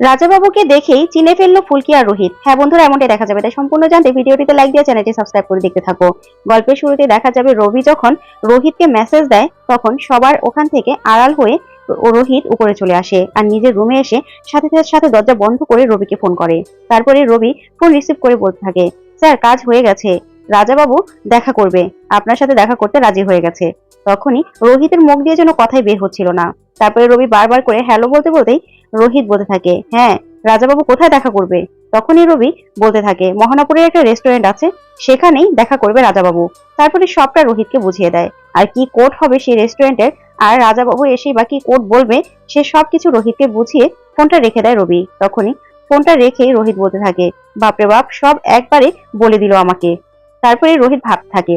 রাজাবাবুকে দেখেই চিনে ফেলল ফুলকি আর রোহিত। হ্যাঁ বন্ধুরা, এমনটাই দেখা যাবে। তাই সম্পূর্ণ জানতে ভিডিওটিতে লাইক দিয়ে চ্যানেলটি সাবস্ক্রাইব করে দেখতে থাকো। গল্পের শুরুতে দেখা যাবে, রবি যখন রোহিতকে মেসেজ দেয়, তখন সবার ওখান থেকে আড়াল হয়ে রোহিত উপরে চলে আসে আর নিজের রুমে এসে সাথে সাথে দরজা বন্ধ করে রবিকে ফোন করে। তারপরে রবি ফোন রিসিভ করে বলতে থাকে, স্যার, কাজ হয়ে গেছে। রাজাবাবু দেখা করবে। আপনার সাথে দেখা করতে রাজি হয়ে গেছে। তখনই রোহিতের মুখ দিয়ে যেন কথাই বের হচ্ছিল না। তারপরে রবি বারবার করে হ্যালো বলতে বলতেই রোহিত বলতে থাকে হ্যাঁ রাজাবাবু কোথায় দেখা করবে? তখনই রবি বলতে থাকে মহানগরের একটা রেস্টুরেন্ট আছে, সেখানেই দেখা করবে রাজাবাবু। তারপরে সবটা রোহিতকে বুঝিয়ে দেয়, আর কি কোড হবে সেই রেস্টুরেন্টের আর রাজাবাবু এসেই বা কি কোড বলবে? সে সবকিছু রোহিতকে বুঝিয়ে ফোনটা রেখে দেয় রবি। তখনই ফোনটা রেখেই রোহিত বলতে থাকে, বাপরে বাপ, সব একবারে বলে দিল আমাকে। তারপরে রোহিত ভাবতে থাকে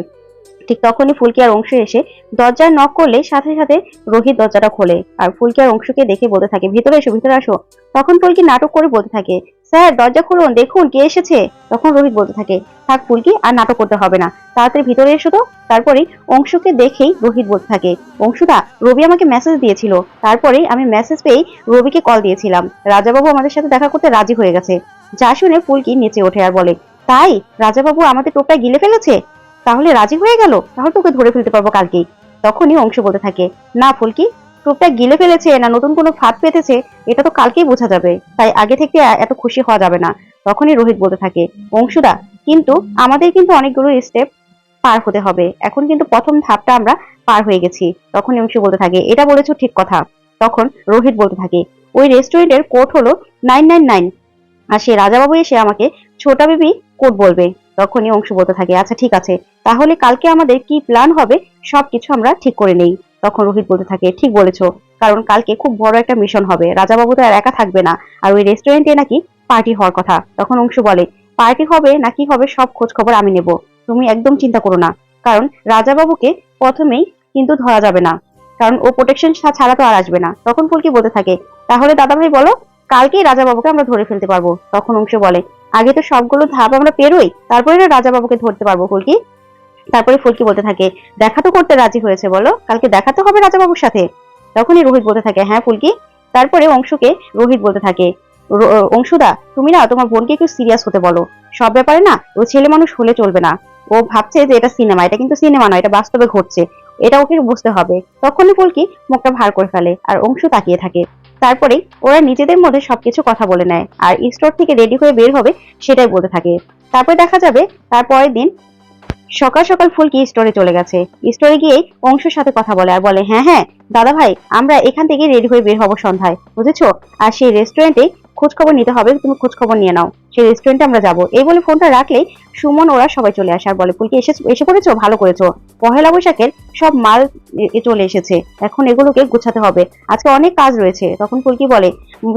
ঠিক তখনই ফুলকি আর অংশ এসে দরজায় নক করলে সাথে সাথে রোহিত দরজাটা খোলে। আর ফুলকি আর অংশকে দেখে বলতে থাকে, ভিতরে এসো, ভিতরে আসো। তখন ফুলকি নাটক করে বলতে থাকে, স্যার, দরজা খুলুন, দেখুন, কে এসেছে? তখন রোহিত বলতে থাকে, থাক ফুলকি, আর নাটক করতে হবে না। তাড়াতাড়ি ভিতরে এসো তো। তারপরে অংশকে দেখেই রোহিত বলতে থাকে, অংশুদা, রবি আমাকে মেসেজ দিয়েছিল। তারপরেই আমি মেসেজ পেয়েই রবিকে কল দিয়েছিলাম। রাজাবাবু আমাদের সাথে দেখা করতে রাজি হয়ে গেছে। যা শুনে ফুলকি নেচে ওঠে আর বলে, তাই? রাজাবাবু আমাদের টোপটা গিলে ফেলেছে? তাহলে রাজি হয়ে গেল? তাহলে তোকে ধরে ফেলতে পারব কালকেই। তখনই অংশ বলতে থাকে, না, ফুলকি টোপটা গিলে ফেলেছে না নতুন কোনো ফাঁদ পেতেছে, এটা তো কালকেই বোঝা যাবে। তাই আগে থেকে এত খুশি হওয়া যাবে না। তখনই রোহিত বলতে থাকে, অংশুদা, কিন্তু আমাদের কিন্তু অনেকগুলো স্টেপ পার হতে হবে। এখন কিন্তু প্রথম ধাপটা আমরা পার হয়ে গেছি। তখন অংশ বলতে থাকে, এটা বলেছ ঠিক কথা। তখন রোহিত বলতে থাকে, ওই রেস্টুরেন্টের কোড হলো নাইন নাইন নাইন আর সে রাজাবাবু এসে আমাকে ছোটা বেবি কোড বলবে। তখনই অংশ বলতে থাকে আচ্ছা ঠিক আছে, তাহলে কালকে আমাদের কি প্ল্যান হবে? সবকিছু আমরা ঠিক করে নেই। তখন রোহিত বলতে থাকে, ঠিক বলেছ, কারণ কালকে খুব বড় একটা মিশন হবে। রাজাবাবু তো আর একা থাকবে না, আর ওই রেস্টুরেন্টে নাকি পার্টি হওয়ার কথা। তখন অংশ বলে পার্টি হবে নাকি হবে সব খোঁজ খবর আমি নেব। তুমি একদম চিন্তা করো না, কারণ রাজাবাবুকে প্রথমেই কিন্তু ধরা যাবে না, কারণ ও প্রোটেকশন ছাড়া তো আর আসবে না। তখন ফুলকি বলতে থাকে, তাহলে দাদাভাই বলো, কালকেই রাজাবাবুকে আমরা ধরে ফেলতে পারব। তখন অংশ বলে আগে তো সবগুলো ধাপ আমরা পেরোই, তারপরে না রাজাবাবুকে ধরতে পারব, ফুলকি। তারপরে ফুলকি বলতে থাকে, দেখা তো করতে রাজি হয়েছে, বলো। কালকে দেখা তো হবে রাজাবাবুর সাথে। তখনই রোহিত বলতে থাকে হ্যাঁ ফুলকি। তারপরে অংশকে রোহিত বলতে থাকে অংশুদা, তুমি না তোমার বোনকে একটু সিরিয়াস হতে বলো। সব ব্যাপারে না ও ছেলে মানুষ হলে চলবে না। ও ভাবছে যে এটা সিনেমা এটা কিন্তু সিনেমা নয়, এটা বাস্তবে ঘটছে। এটা ওকে বুঝতে হবে। তখনই ফুলকি মুখটা ভার করে ফেলে আর অংশ তাকিয়ে থাকে। তারপরে ওরা নিজেদের মধ্যে সবকিছু কথা বলে নেয় আর স্টোর থেকে রেডি হয়ে বের হবে সেটাই বলতে থাকে। তারপরে দেখা যাবে তার পরের দিন সকাল সকাল ফুলকি স্টোরে চলে গেছে। স্টোরে গিয়ে অংশের সাথে কথা বলে আর বলে হ্যাঁ হ্যাঁ দাদা ভাই আমরা এখান থেকে রেডি হয়ে বের হব সন্ধ্যায়, বুঝেছ? আর সেই রেস্টুরেন্টে খোঁজ খবর নিতে হবে, তুমি খোঁজ খবর নিয়ে নাও। সেই রেস্টুরেন্টে আমরা যাব। এই বলে ফোনটা রাখলেই সুমন, ওরা সবাই চলে আসে। আর বলে, ফুলকি, এসে এসে পড়েছো? ভালো করেছ। পহেলা বৈশাখের সব মাল চলে এসেছে। এখন এগুলোকে গুছাতে হবে। আজকে অনেক কাজ রয়েছে। তখন ফুলকি বলে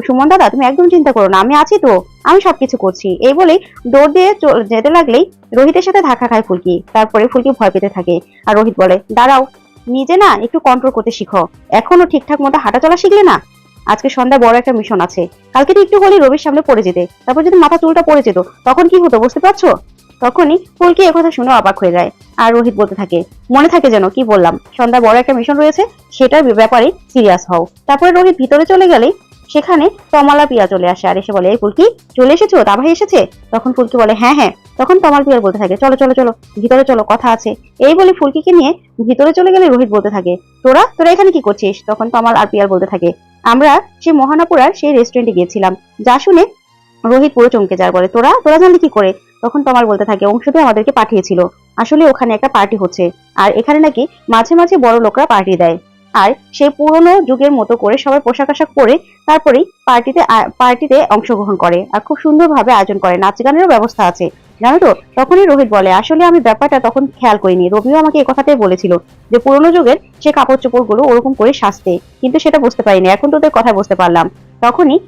সুমন দাদা, তুমি একদম চিন্তা করো না। আমি আছি তো। আমি সবকিছু করছি। এই বলেই দৌড় দিয়ে যেতে লাগলেই রোহিতের সাথে ধাক্কা খায় ফুলকি। তারপরে ফুলকি ভয় পেতে থাকে। আর রোহিত বলে, দাঁড়াও, নিজে না একটু কন্ট্রোল করতে শিখো। এখনও ঠিকঠাক মতো হাঁটা চলা শিখলে না আজকে সন্ধ্যায় বড় একটা মিশন আছে। কালকে একটু হলেই রবির সামনে পড়ে যেতে। তারপর যদি মাথা চুলটা পড়ে যেত, তখন কি হতো বুঝতে পারছ? তখনই ফুলকি একথা শুনে অবাক হয়ে যায়। আর রোহিত বলতে থাকে, মনে থাকে যেন, কি বললাম? সন্ধ্যায় বড় একটা মিশন রয়েছে, সেটার ব্যাপারে সিরিয়াস হও। তারপরে রোহিত ভিতরে চলে গেলে, সেখানে তমালা পিয়া চলে আসে আর এসে বলে, এই ফুলকি, চলে এসেছ? তা ভাই এসেছে? তখন ফুলকি বলে হ্যাঁ হ্যাঁ। তখন তমাল পিয়ার বলতে থাকে, চলো চলো চলো, ভিতরে চলো, কথা আছে। এই বলে ফুলকিকে নিয়ে ভিতরে চলে গেলে রোহিত বলতে থাকে, তোরা তোরা এখানে কি করছিস? তখন তমাল আর পিয়ার বলতে থাকে আমরা সেই মহানাপুরার সেই রেস্টুরেন্টে গিয়েছিলাম। যা শুনে রোহিত পুরো চমকে যার বলে, তোরা তোরা জানলি কি করে? তখন তোমার বলতে থাকে অংশতে আমাদেরকে পাঠিয়েছিল। আসলে ওখানে একটা পার্টি হচ্ছে। আর এখানে নাকি মাঝে মাঝে বড় লোকরা পার্টি দেয়। আর সেই পুরনো যুগের মতো করে সবাই পোশাক আশাক পরে তারপরেই পার্টিতে পার্টিতে অংশগ্রহণ করে আর খুব সুন্দরভাবে আয়োজন করে। নাচ গানেরও ব্যবস্থা আছে। জানো তো? তখনই রোহিত বলে, আসলে আমি ব্যাপারটা তখন খেয়াল করিনি। রবিও আমাকে এই কথাটাই বলেছিল যে পুরনো যুগের সে কাপড় চোপড়গুলো ওরকম করে সাজতে। কিন্তু সেটা বুঝতে পারিনি। এখন তোদের কথা বুঝতে পারলাম। তখনই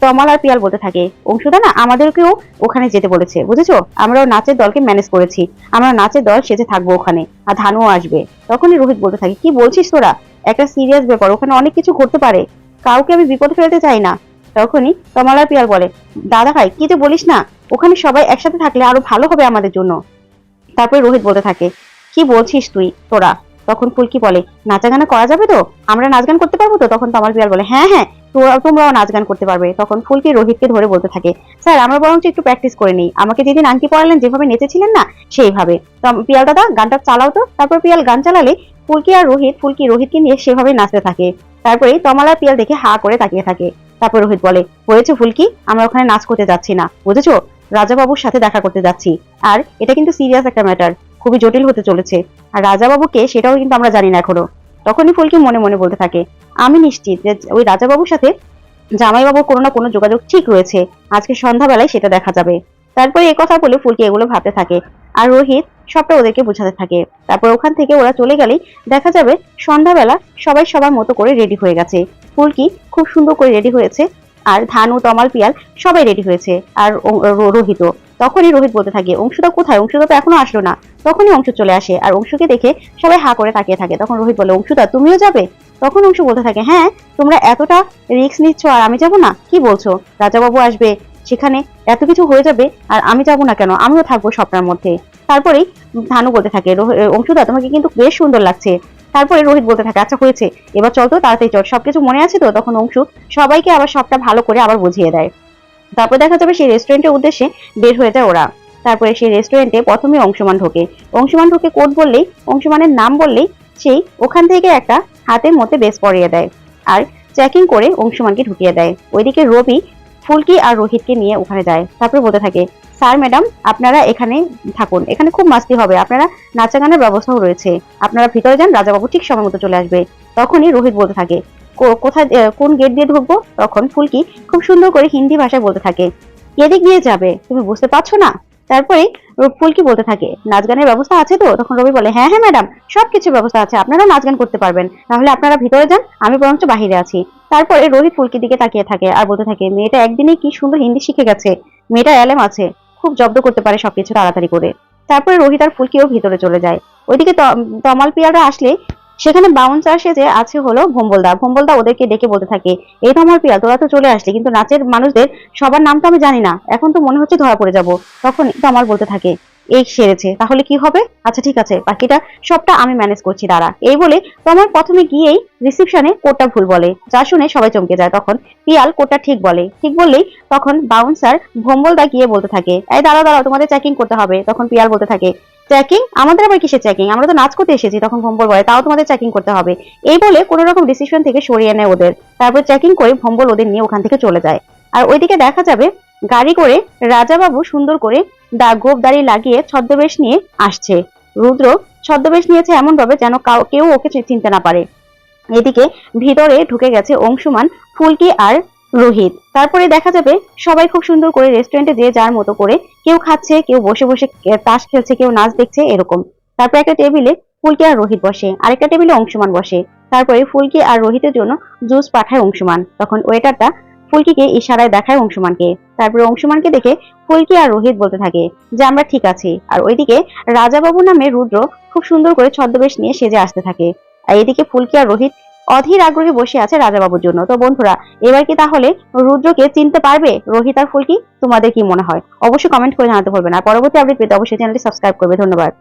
তমাল আর পিয়াল বলতে থাকে, অংশুদা না, আমাদেরকেও ওখানে যেতে বলেছে। বুঝেছ? আমরাও নাচের দলকে ম্যানেজ করেছি। আমরা নাচের দল সেজে থাকব ওখানে। আর ধানুও আসবে। তখনই রোহিত বলতে থাকে, কি বলছিস তোরা? একটা সিরিয়াস ব্যাপার, ওখানে অনেক কিছু ঘটতে পারে। কাউকে আমি বিপদ ফেলতে চাই না। তখনই কমলা পিয়াল বলে, দাদা ভাই, কি যে বলিস না, ওখানে সবাই একসাথে থাকলে আরও ভালো হবে আমাদের জন্য। তারপরে রোহিত বলতে থাকে, কি বলছিস তুই, তোরা? তখন ফুলকি বলে নাচা গানা করা যাবে তো? আমরা নাচ গান করতে পারব তো? তখন তমাল পিয়াল বলে হ্যাঁ হ্যাঁ তোমরাও নাচ গান করতে পারবে। তখন ফুলকি রোহিতকে ধরে বলতে থাকে, স্যার, আমরা বরঞ্চ একটু প্র্যাকটিস করে নিই। আমাকে যেদিন আংটি পড়ালেন যেভাবে নেচেছিলেন না, সেইভাবে। তো পিয়াল দাদা, গানটা চালাও তো। তারপর পিয়াল গান চালালে ফুলকি আর রোহিত, ফুলকি রোহিতকে নিয়ে সেভাবে নাচতে থাকে। তারপরে তমালার পিয়াল দেখে হা করে তাকিয়ে থাকে। তারপর রোহিত বলে, হয়েছে ফুলকি, আমরা ওখানে নাচ করতে যাচ্ছি না, বুঝেছ? রাজাবাবুর সাথে দেখা করতে যাচ্ছি। আর এটা কিন্তু সিরিয়াস একটা ম্যাটার খুবই জটিল হতে চলেছে। আর রাজাবাবুকে সেটাও কিন্তু আমরা জানি না এখনও। তখনই ফুলকি মনে মনে বলতে থাকে, আমি নিশ্চিত যে ওই রাজাবাবুর সাথে জামাইবাবুর কোনো না কোনো যোগাযোগ ঠিক রয়েছে। আজকে সন্ধ্যাবেলায় সেটা দেখা যাবে। তারপরে এই কথা বলে ফুলকি এগুলো ভাবতে থাকে আর রোহিত সবটা ওদেরকে বোঝাতে থাকে। তারপর ওখান থেকে ওরা চলে গেলেই দেখা যাবে সন্ধ্যাবেলা সবাই সবার মতো করে রেডি হয়ে গেছে। ফুলকি খুব সুন্দর করে রেডি হয়েছে আর ধানু, তমাল, পিয়াল সবাই রেডি হয়েছে আর ও- রো- রোহিত তখনই রোহিত বলতে থাকে, অংশুদা কোথায়? অংশুদা তো এখনও আসলো না। তখনই অংশু চলে আসে আর অংশুকে দেখে সবাই হা করে তাকিয়ে থাকে। তখন রোহিত বলে, অংশুদা, তুমিও যাবে? তখন অংশু বলতে থাকে হ্যাঁ তোমরা এতটা রিস্ক নিচ্ছ আর আমি যাব না? কি বলছো? রাজাবাবু আসবে, সেখানে এত কিছু হয়ে যাবে আর আমি যাব না কেন? আমিও থাকব স্বপ্নের মধ্যে। তারপরেই ধানু বলতে থাকে অংশুদা, তোমাকে কিন্তু বেশ সুন্দর লাগছে। তারপরে রোহিত বলতে থাকে আচ্ছা হয়েছে। এবার চল তো, তাড়াতাড়ি চল। সবকিছু মনে আছে তো? তখন অংশু সবাইকে আবার সবটা ভালো করে আবার বুঝিয়ে দেয়। তারপর দেখা যাবে সেই রেস্টুরেন্টের উদ্দেশ্যে বের হয়ে যায় ওরা। তারপরে সেই রেস্টুরেন্টে প্রথমে অংশমান ঢোকে। অংশমান ঢোকে কোড বললেই, অংশমানের নাম বললেই সেই ওখান থেকে একটা হাতের মধ্যে বেশ পরিয়ে দেয় আর চেকিং করে অংশমানকে ঢুকিয়ে দেয়। ওইদিকে রবি ফুলকি আর রোহিতকে নিয়ে ওখানে যায়। তারপরে বলতে থাকে, স্যার, ম্যাডাম, আপনারা এখানে থাকুন। এখানে খুব মাস্তি হবে। আপনারা নাচা গানের ব্যবস্থাও রয়েছে। আপনারা ভিতরে যান, রাজাবাবু ঠিক সময় মতো চলে আসবে। তখনই রোহিত বলতে থাকে "কো- কোথায় কোন গেট দিয়ে ঢুকবো? তখন ফুলকি খুব সুন্দর করে হিন্দি ভাষায় বলতে থাকে। এদিক দিয়ে যাবে, তুমি বুঝতে পারছ না? তারপরে ফুলকি বলতে থাকে, নাচ গানের ব্যবস্থা আছে তো? তখন রবি বলে হ্যাঁ হ্যাঁ ম্যাডাম, সবকিছু ব্যবস্থা আছে আপনারা নাচ গান করতে পারবেন। তাহলে আপনারা ভিতরে যান, আমি বরঞ্চ বাহিরে আছি। তারপরে রোহিত ফুলকির দিকে তাকিয়ে থাকে আর বলতে থাকে, মেয়েটা একদিনে কি সুন্দর হিন্দি শিখে গেছে। মেয়েটা অ্যালেম আছে, খুব জব্দ করতে পারে সবকিছু তাড়াতাড়ি করে। তারপরে রোহিত আর ফুলকিও ভিতরে চলে যায়। ওইদিকে তমাল পিয়ারা আসলে সেখানে বাউন্সার সেজে আছে হলো ভম্বলদা। ভম্বলদা ওদেরকে ডেকে বলতে থাকে, এই তো আমার পিয়াল তোরা তো চলে আসলি, কিন্তু নাচের মানুষদের সবার নাম তো আমি জানি না। এখন তো মনে হচ্ছে ধরা পড়ে যাব। তখন তো আমার বলতে থাকে, এই সেরেছে, তাহলে কি হবে? আচ্ছা ঠিক আছে, বাকিটা সবটা আমি ম্যানেজ করছি, দাঁড়া। এই বলে তোমার প্রথমে গিয়েই রিসিপশনে কোডটা ভুল বলে। যা শুনে সবাই চমকে যায়। তখন পিয়াল কোডটা ঠিক বলে। ঠিক বললেই তখন বাউন্সার ভোম্বলদা গিয়ে বলতে থাকে, এই দাঁড়াও দাঁড়াও, তোমাদের চেকিং করতে হবে। তখন পিয়াল বলতে থাকে চেকিং আমাদের আবার কিসের চেকিং আমরা তো নাচ করতে এসেছি তখন ভম্বল বলে, তাও তোমাদের চেকিং করতে হবে। এই বলে কোনো রকম ডিসিশন থেকে সরিয়ে নেয় ওদের। তারপর চেকিং করে ভম্বল ওদের নিয়ে ওখান থেকে চলে যায়। আর ওইদিকে দেখা যাবে, গাড়ি করে রাজাবাবু সুন্দর করে দা গোপ দাড়ি লাগিয়ে ছদ্মবেশ নিয়ে আসছে। রুদ্র ছদ্মবেশ নিয়েছে এমন ভাবে যেন কেউ ওকে চিনতে না পারে। এদিকে ভিতরে ঢুকে গেছে অংশুমান, ফুলকি আর রোহিত। তারপরে দেখা যাবে সবাই খুব সুন্দর করে রেস্টুরেন্টে যে যার মতো করে কেউ খাচ্ছে, কেউ বসে বসে তাস খেলছে, কেউ নাচ দেখছে এরকম। তারপর একটা টেবিলে ফুলকি আর রোহিত বসে, আরেকটা টেবিলে অংশুমান বসে। তারপরে ফুলকি আর রোহিতের জন্য জুস পাঠায় অংশুমান। তখন ওয়েটারটা ফুলকিকে ইশারায় দেখায় অংশমানকে। তারপরে অংশমানকে দেখে ফুলকি আর রোহিত বলতে থাকে, যে আমরা ঠিক আছি। আর ওইদিকে রাজাবাবু নামে রুদ্র খুব সুন্দর করে ছদ্মবেশ নিয়ে সেজে আসতে থাকে। আর এদিকে ফুলকি আর রোহিত অধীর আগ্রহে বসে আছে রাজাবাবুর জন্য। তো বন্ধুরা, এবার কি তাহলে রুদ্রকে চিনতে পারবে? রোহিতার ফুল কি তোমাদের কি মনে হয়? অবশ্যই কমেন্ট করে জানাতে ভুলবে না। পরবর্তী আপডেট পেতে অবশ্যই চ্যানেলটি সাবস্ক্রাইব করবে। ধন্যবাদ।